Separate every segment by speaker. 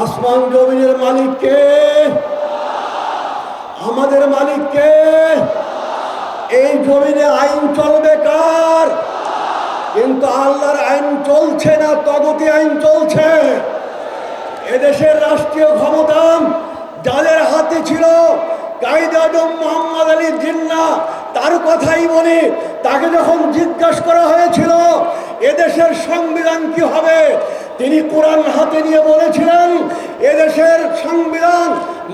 Speaker 1: আসমান জমিনের মালিককে আমাদের মালিককে এই জমিনে আইন চলবে কার? কিন্তু আল্লাহর আইন চলছে না তগতি আইন চলছে। এদেশের রাষ্ট্রীয় ক্ষমতা যাদের হাতে ছিল, কায়দে মোহাম্মদ আলী জিন্না, তার কথাই বলি, তাকে যখন জিজ্ঞাসা করা হয়েছিল, এদেশের সংবিধান কি হবে? তিনি কোরআন হাতে নিয়ে বলেছিলেন, এদেশের সংবিধান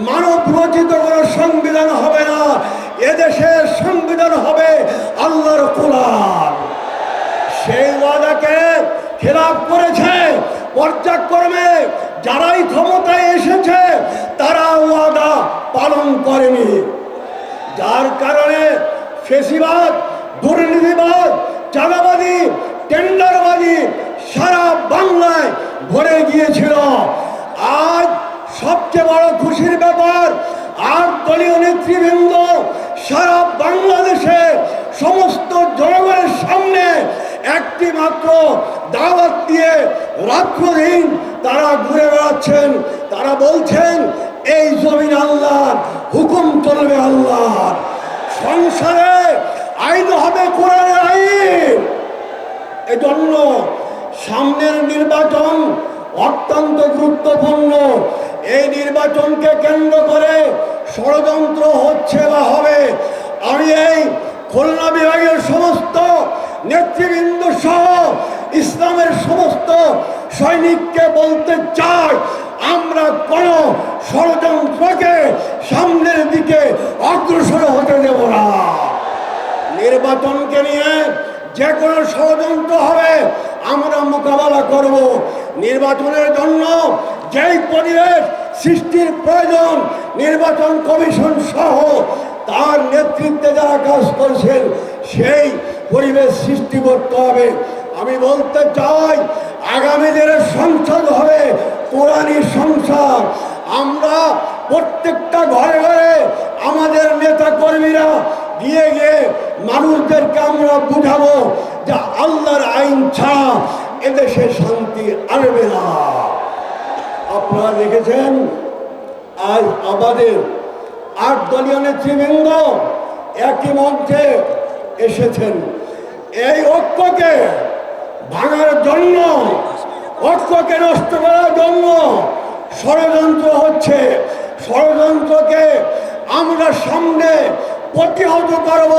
Speaker 1: মানব রচিত কোনো সংবিধান হবে না। এদেশের সংবিধান হবে আল্লাহর কোরআন। সেই ওয়াদাকে খেলাপ করেছে পর্যায়ক্রমে যারাই ক্ষমতায় এসেছে, তারা ওয়াদা পালন করেনি। যার কারণে ফেসিবাদ, দুর্নীতিবাদ চাঁদাবাদী টেন্ডারবাদী বাংলায় ভরে গিয়েছিল। আজ সবচেয়ে বড় খুশির ব্যাপার আর দলীয় নেতৃবৃন্দ সারা বাংলাদেশে সমস্ত জনগণের সামনে একটি মাত্র দাওয়াত দিয়ে রাত্রদিন তারা ঘুরে বেড়াচ্ছেন। তারা বলছেন, এই জমিন আল্লাহ হুকুম চলবে আল্লাহ সংসারে আইন হবে কোরআনের আইন। এজন্য নির্বাচন অত্যন্ত গুরুত্বপূর্ণ। এই নির্বাচনকে কেন্দ্র করে ষড়যন্ত্র হচ্ছে বা হবে। আমি এই খুলনা বিভাগের সমস্ত নেতৃবৃন্দ সহ ইসলামের সমস্ত সৈনিককে বলতে চাই, আমরা কোন ষড়যন্ত্রকে সামনের দিকে অগ্রসর হতে দেব না। নির্বাচনকে নিয়ে যে কোনো ষড়যন্ত্র হবে, আমরা মোকাবেলা করব। নির্বাচনের জন্য যেই পরিবেশ সৃষ্টির প্রয়োজন, নির্বাচন কমিশন সহ তার নেতৃত্বে যারা কাজ করছেন, সেই পরিবেশ সৃষ্টি করতে হবে। আমি বলতে চাই, আগামী দিনে সংসদ হবে কোরআনী সংসদ। আমরা প্রত্যেকটা ঘরে ঘরে আমাদের নেতা কর্মীরা দিয়ে গিয়ে মানুষদেরকে আমরা বুঝাবো যে এদেশে শান্তি আসবে না। আপনারা দেখেছেন, আজ আমাদের আট দলীয় নেতৃবৃন্দ একই মঞ্চে এসেছেন। এই ঐক্যকে ভাঙার জন্য, ঐক্যকে নষ্ট করার জন্য ষড়যন্ত্র হচ্ছে। ষড়যন্ত্রকে আমরা সামনে প্রতিহত করব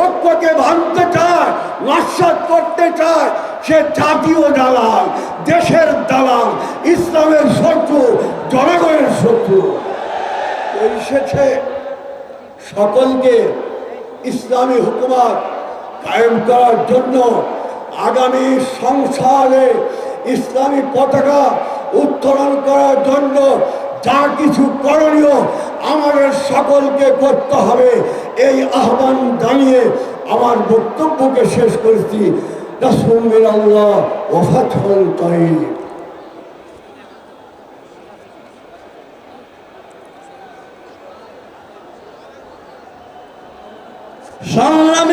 Speaker 1: ঐক্যকে ভাঙতে চায়, নস্বাত করতে চায়, সে জাতীয় দালাল, দেশের দালাল, ইসলামের শত্রু, জনগণের শত্রু। এসেছে সকলকে ইসলামী হুকুমাত কায়েম করার জন্য আগামী সংসারে ইসলামী পতাকা উত্তোলন করার জন্য যা কিছু করণীয় আমাদের সকলকে করতে হবে। এই আহ্বান জানিয়ে আমার বক্তব্যকে শেষ করেছি। সংগ্রাম